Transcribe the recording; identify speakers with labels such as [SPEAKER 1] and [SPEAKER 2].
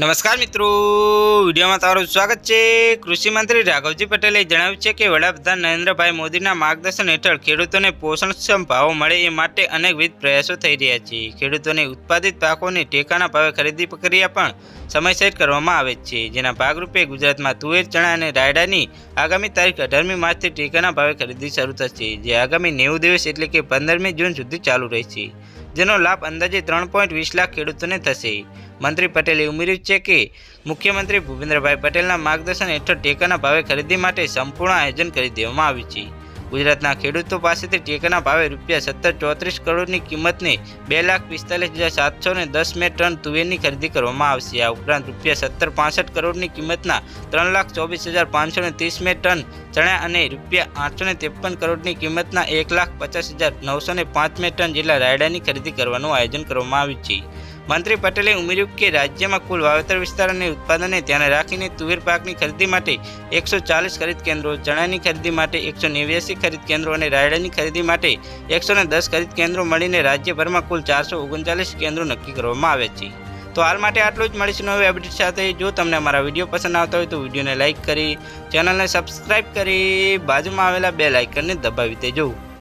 [SPEAKER 1] નમસ્કાર મિત્રો, વિડીયોમાં તમારું સ્વાગત છે. કૃષિ મંત્રી રાઘવજી પટેલે જણાવ્યું છે કે વડાપ્રધાન નરેન્દ્રભાઈ મોદીના માર્ગદર્શન હેઠળ ખેડૂતોને પોષણક્ષમ ભાવો મળે એ માટે અનેકવિધ પ્રયાસો થઈ રહ્યા છે. ખેડૂતોને ઉત્પાદિત પાકોની ટેકાના ભાવે ખરીદી પ્રક્રિયા પણ સમયસર કરવામાં આવે છે. જેના ભાગરૂપે ગુજરાતમાં તુવેર, ચણા અને રાયડાની આગામી તારીખ અઢારમી માર્ચથી ટેકાના ભાવે ખરીદી શરૂ થશે. જે આગામી નેવું દિવસ એટલે કે પંદરમી જૂન સુધી ચાલુ રહેશે. જેનો લાભ અંદાજે ત્રણ પોઈન્ટ વીસ લાખ ખેડૂતોને થશે. મંત્રી પટેલે ઉમેર્યું છે કે, મુખ્યમંત્રી ભૂપેન્દ્રભાઈ પટેલના માર્ગદર્શન હેઠળ ટેકાના ભાવે ખરીદી માટે સંપૂર્ણ આયોજન કરી દેવામાં આવ્યું છે. ગુજરાતના ખેડૂતો પાસેથી ટેકાના ભાવે રૂપિયા સત્તર ચોત્રીસ કરોડની કિંમતને બે લાખ પિસ્તાલીસ હજાર સાતસો ને દસ મે ટન તુવેરની ખરીદી કરવામાં આવશે. આ ઉપરાંત રૂપિયા સત્તર પાસઠ કરોડની કિંમતના ત્રણ લાખ ચોવીસ હજાર પાંચસો ને ત્રીસ મે ટન ચણા અને રૂપિયા આઠસો ત્રેપન કરોડની કિંમતના એક લાખ પચાસ હજાર નવસો ને પાંચ ટન જેટલા રાયડાની ખરીદી કરવાનું આયોજન કરવામાં આવ્યું છે. મંત્રી પટેલે ઉમેર્યું કે રાજ્યમાં કુલ વાવેતર વિસ્તાર અને ઉત્પાદનને ધ્યાને રાખીને તુવેર પાકની ખરીદી માટે એકસો ચાલીસ ખરીદ કેન્દ્રો, ચણાની ખરીદી માટે એકસો નેવ્યાસી ખરીદ કેન્દ્રો અને રાયડાની ખરીદી માટે એકસો દસ ખરીદ કેન્દ્રો મળીને રાજ્યભરમાં કુલ ચારસો ઓગણચાલીસ કેન્દ્રો નક્કી કરવામાં આવ્યા છે. તો હાલ માટે આટલું જ. મળીશું નવી અપડેટ સાથે. જો તમને અમારા વીડિયો પસંદ આવતા હોય તો વિડીયોને લાઇક કરી ચેનલને સબસ્ક્રાઇબ કરી બાજુમાં આવેલા બે લાઇકનને દબાવી દેજો.